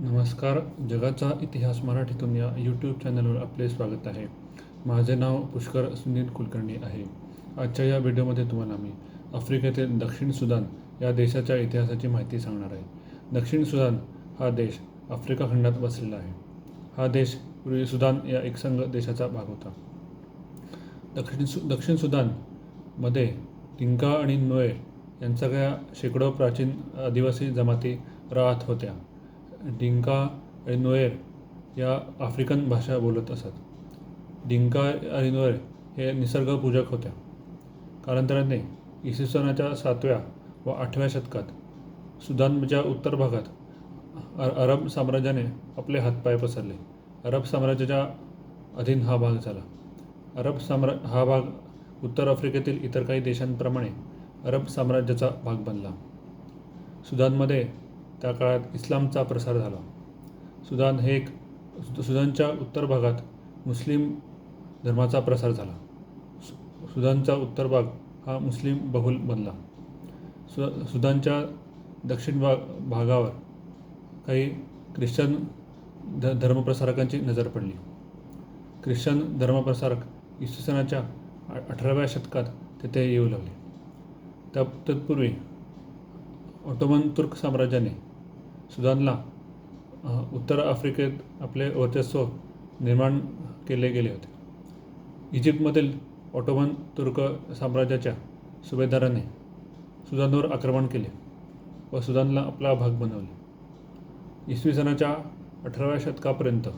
नमस्कार जगाचा इतिहास मराठीतून या यूट्यूब चॅनलवर आपले स्वागत आहे. माझे नाव पुष्कर सुनील कुलकर्णी आहे. आजच्या या व्हिडिओमध्ये तुम्हाला मी आफ्रिकेतील दक्षिण सुदान या देशाच्या इतिहासाची माहिती सांगणार आहे. दक्षिण सुदान हा देश आफ्रिका खंडात वसलेला आहे. हा देश पूर्वी सुदान या एकसंघ देशाचा भाग होता. दक्षिण सु दक्षिण सुदानमध्ये टिंका आणि नोए यांसारख्या शेकडो प्राचीन आदिवासी जमाती राहत होत्या. डिंका एनोएर नोएर या आफ्रिकन भाषा बोलत असत. डिंका आणि नोएर हे निसर्गपूजक होत्या. कालांतराने इसवी सनाच्या सातव्या व आठव्या शतकात सुदानच्या उत्तर भागात अरब साम्राज्याने आपले हातपाय पसरले. अरब साम्राज्याच्या अधीन हा भाग झाला. अरब साम्रा हा भाग उत्तर आफ्रिकेतील इतर काही देशांप्रमाणे अरब साम्राज्याचा भाग बनला. सुदानमध्ये त्या काळात इस्लामचा प्रसार झाला. सुदान हे एक सुदानच्या उत्तर भागात मुस्लिम धर्माचा प्रसार झाला. सु सुदानचा उत्तर भाग हा मुस्लिम बहुल बनला. सु सुदानच्या दक्षिण भाग भागावर काही ख्रिश्चन ध धर्मप्रसारकांची नजर पडली. ख्रिश्चन धर्मप्रसारक इसवी सनाच्या अठराव्या शतकात तेथे येऊ लागले. त्या तत्पूर्वी ऑटोमन तुर्क साम्राज्याने सुदानला उत्तर आफ्रिकेत आपले वर्चस्व निर्माण केले गेले होते. इजिप्तमधील ऑटोमन तुर्क साम्राज्याच्या सुभेदाराने सुदानवर आक्रमण केले व सुदानला आपला भाग बनवले. इसवी सनाच्या अठराव्या शतकापर्यंत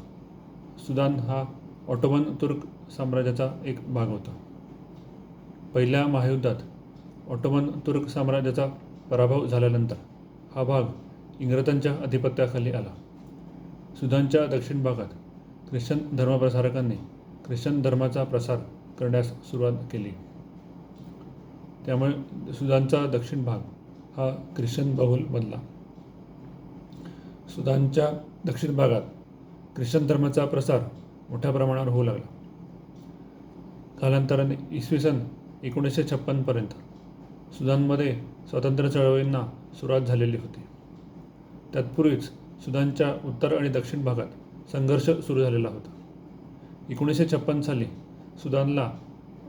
सुदान हा ऑटोमन तुर्क साम्राज्याचा एक भाग होता. पहिल्या महायुद्धात ऑटोमन तुर्क साम्राज्याचा पराभव झाल्यानंतर हा भाग इंग्रजांच्या अधिपत्याखाली आला. सुदानच्या दक्षिण भागात ख्रिश्चन धर्मप्रसारकांनी ख्रिश्चन धर्माचा प्रसार करण्यास सुरुवात केली. त्यामुळे सुदानचा दक्षिण भाग हा ख्रिश्चन बहुल बनला. सुदानच्या दक्षिण भागात ख्रिश्चन धर्माचा प्रसार मोठ्या प्रमाणावर होऊ लागला. कालांतराने इसवी सन एकोणीसशे छप्पनपर्यंत सुदानमध्ये स्वातंत्र्य चळवळींना सुरुवात झालेली होती. तत्पूर्वीच सुदानच्या उत्तर आणि दक्षिण भागात संघर्ष सुरू झालेला होता. एकोणीसशे छप्पन साली सुदानला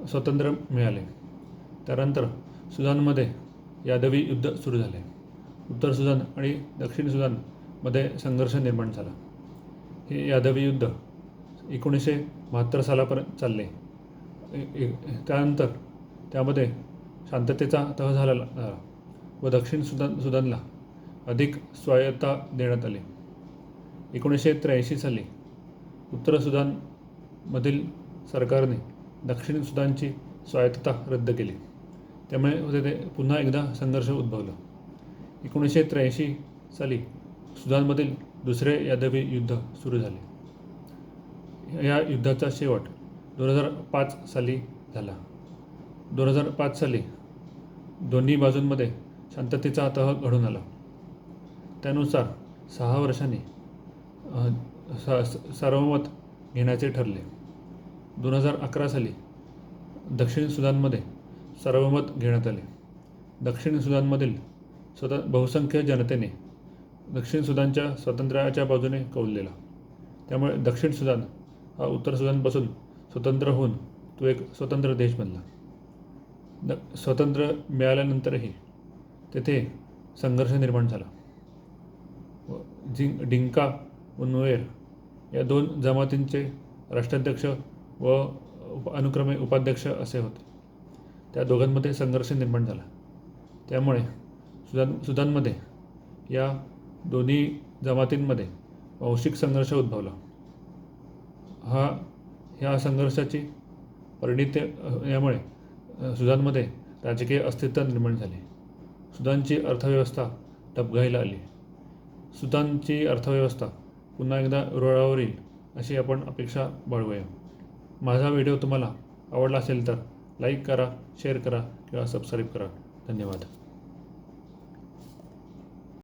स्वातंत्र्य मिळाले. त्यानंतर सुदानमध्ये यादवी युद्ध सुरू झाले. उत्तर सुदान आणि दक्षिण सुदानमध्ये संघर्ष निर्माण झाला. हे यादवी युद्ध एकोणीसशे बहात्तर सालापर्यंत चालले. त्यानंतर त्यामध्ये शांततेचा तह झाला व दक्षिण सुदान सुदानला अधिक स्वायत्ता देण्यात आली. एकोणीसशे त्र्याऐंशी साली उत्तर सुदानमधील सरकारने दक्षिण सुदानची स्वायत्तता रद्द केली. त्यामुळे तेथे पुन्हा एकदा संघर्ष उद्भवला. एकोणीसशे त्र्याऐंशी साली सुदानमधील दुसरे यादवी युद्ध सुरू झाले. या युद्धाचा शेवट दोन हजार पाच साली झाला. दोन हजार पाच साली दोन्ही बाजूंमध्ये शांततेचा तह घडून आला. त्यानुसार सहा वर्षांनी सार्वमत घेण्याचे ठरले. दोन हजार अकरा साली दक्षिण सुदानमध्ये सार्वमत घेण्यात आले. दक्षिण सुदानमधील स्वत बहुसंख्य जनतेने दक्षिण सुदानच्या स्वातंत्र्याच्या बाजूने कौल दिला त्यामुळे दक्षिण सुदान हा उत्तर सुदानपासून स्वतंत्र होऊन तो एक स्वतंत्र देश बनला. द स्वातंत्र्य मिळाल्यानंतरही तेथे संघर्ष निर्माण झाला. व जिंग डिंका व या दोन जमातींचे राष्ट्राध्यक्ष व उप अनुक्रमे उपाध्यक्ष असे होते. त्या दोघांमध्ये संघर्ष निर्माण झाला. त्यामुळे सुदान सुदानमध्ये या दोन्ही जमातींमध्ये वांशिक संघर्ष उद्भवला. हा ह्या संघर्षाची परिणित यामुळे सुदानमध्ये राजकीय अस्तित्व निर्माण झाले. सुदानची अर्थव्यवस्था डबघाईला आली. सुदानची अर्थव्यवस्था पुन्हा एकदा रुळावर येईल अशी आपण अपेक्षा बाळगूया. माझा व्हिडिओ तुम्हाला आवडला असेल तर लाईक करा शेअर करा किंवा सबस्क्राईब करा. धन्यवाद.